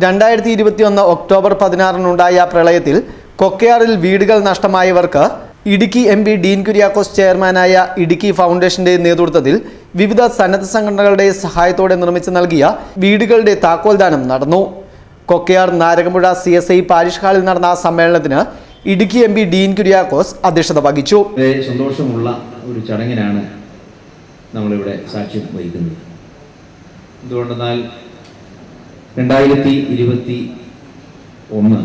രണ്ടായിരത്തി ഇരുപത്തി ഒന്ന് ഒക്ടോബർ പതിനാറിനുണ്ടായ പ്രളയത്തിൽ കൊക്കയാറിൽ വീടുകൾ നഷ്ടമായവർക്ക് ഇടുക്കി എം പി ഡീൻ കുര്യാക്കോസ് ചെയർമാനായ ഇടുക്കി ഫൗണ്ടേഷന്റെ നേതൃത്വത്തിൽ വിവിധ സന്നദ്ധ സംഘടനകളുടെ സഹായത്തോടെ നിർമ്മിച്ച് നൽകിയ വീടുകളുടെ താക്കോൽദാനം നടന്നു. Kokkayar Narakampuzha C S I parish ഹാളിൽ നടന്ന സമ്മേളനത്തിന് ഇടുക്കി എം പി ഡീൻ കുര്യാക്കോസ് അധ്യക്ഷത വഹിച്ചു. സന്തോഷമുള്ള ഒരു ചടങ്ങിനാണ് നമ്മളിവിടെ സാക്ഷ്യം വഹിക്കുന്നത്. എന്തുകൊണ്ടെന്നാൽ രണ്ടായിരത്തി ഇരുപത്തി ഒന്ന്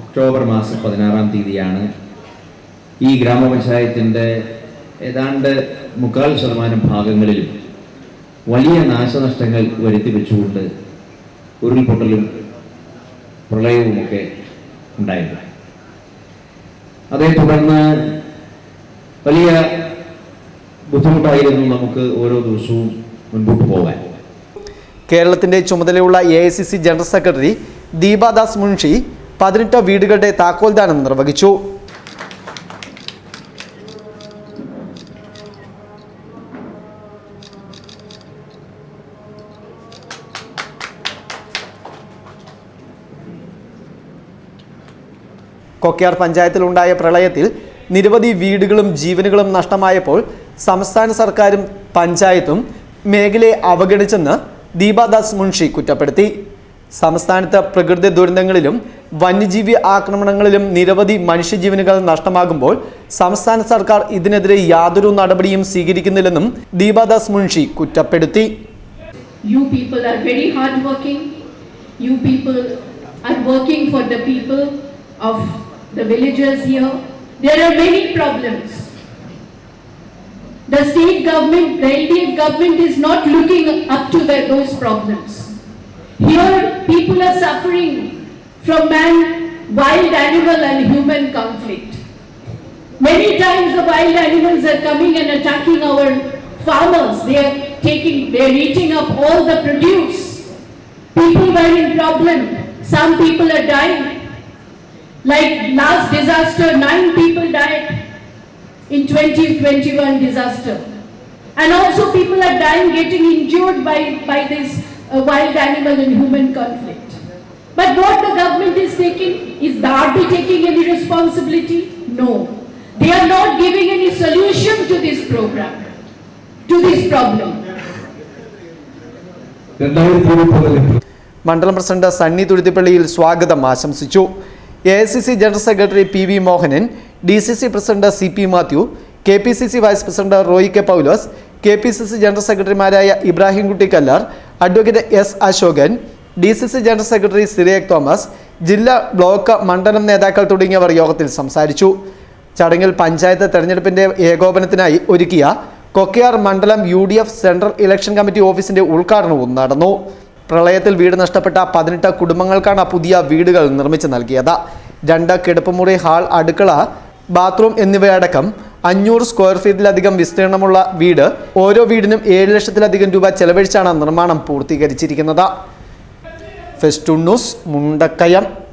ഒക്ടോബർ മാസം പതിനാറാം തീയതിയാണ് ഈ ഗ്രാമപഞ്ചായത്തിന്റെ ഏതാണ്ട് മുക്കാൽ ശതമാനം ഭാഗങ്ങളിലും വലിയ നാശനഷ്ടങ്ങൾ വരുത്തി വെച്ചുകൊണ്ട് ഉരുൾപൊട്ടലും പ്രളയവുമൊക്കെ ഉണ്ടായിരുന്നു. അതേ തുടർന്ന് വലിയ ബുദ്ധിമുട്ടായിരുന്നു നമുക്ക് ഓരോ ദിവസവും മുൻപോട്ട് പോകാൻ. കേരളത്തിന്റെ ചുമതലയുള്ള A general secretary Deepadas Munshi പതിനെട്ട് വീടുകളുടെ താക്കോൽദാനം നിർവഹിച്ചു. കൊക്കയാർ പഞ്ചായത്തിലുണ്ടായ പ്രളയത്തിൽ നിരവധി വീടുകളും ജീവനുകളും നഷ്ടമായപ്പോൾ സംസ്ഥാന സർക്കാരും പഞ്ചായത്തും മേഖലയെ അവഗണിച്ചെന്ന് ദീപാദാസ് മുൻഷി കുറ്റപ്പെടുത്തി സംസ്ഥാനത്ത് പ്രകൃതി ദുരന്തങ്ങളിലും വന്യജീവി ആക്രമണങ്ങളിലും നിരവധി മനുഷ്യജീവനുകൾ നഷ്ടമാകുമ്പോൾ സംസ്ഥാന സർക്കാർ ഇതിനെതിരെ യാതൊരു നടപടിയും സ്വീകരിക്കുന്നില്ലെന്നും ദീപാദാസ് മുൻഷി കുറ്റപ്പെടുത്തി You people are very hardworking. You people are working for the people of the villagers here. There are many problems. The state government, the LDF government is not looking up to the, those problems. Here, people are suffering from man, wild animal and human conflict. Many times the wild animals are coming and attacking our farmers. They are taking, they are eating up all the produce. People were in problem. Some people are dying. Like last disaster, nine people in 2021 disaster. And also people are dying, getting injured by, by this uh, wild animal and human conflict. But what the government is taking, is the RB taking any responsibility? No. They are not giving any solution to this program, to this problem. മണ്ഡലം president Sunny തുരുത്തിപ്പള്ളിയിൽ സ്വാഗതം ആശംസിച്ചു A I C C general secretary P V Mohanan D C C president C P Mathew K P C C vice president Roy K Paulose K P C C general സെക്രട്ടറിമാരായ Ibrahimkutty Kallar advocate S Ashokan D C C general secretary Cyriac Thomas ജില്ലാ block മണ്ഡലം നേതാക്കൾ തുടങ്ങിയവർ യോഗത്തിൽ സംസാരിച്ചു. ചടങ്ങിൽ പഞ്ചായത്ത് തെരഞ്ഞെടുപ്പിന്റെ ഏകോപനത്തിനായി ഒരുക്കിയ കൊക്കയാർ മണ്ഡലം U D F central election committee ഓഫീസിന്റെ ഉദ്ഘാടനവും നടന്നു. പ്രളയത്തിൽ വീട് നഷ്ടപ്പെട്ട പതിനെട്ട് കുടുംബങ്ങൾക്കാണ് പുതിയ വീടുകൾ നിർമ്മിച്ചു നൽകിയത്. രണ്ട് കിടപ്പുമുറി ഹാൾ അടുക്കള ബാത്റൂം എന്നിവയടക്കം അഞ്ഞൂറ് സ്ക്വയർ ഫീറ്റിലധികം വിസ്തീർണമുള്ള വീട് ഓരോ വീടിനും ഏഴ് ലക്ഷത്തിലധികം രൂപ ചെലവഴിച്ചാണ് നിർമ്മാണം പൂർത്തീകരിച്ചിരിക്കുന്നത്. ഫെസ്റ്റുണ്ണൂസ് മുണ്ടക്കയം.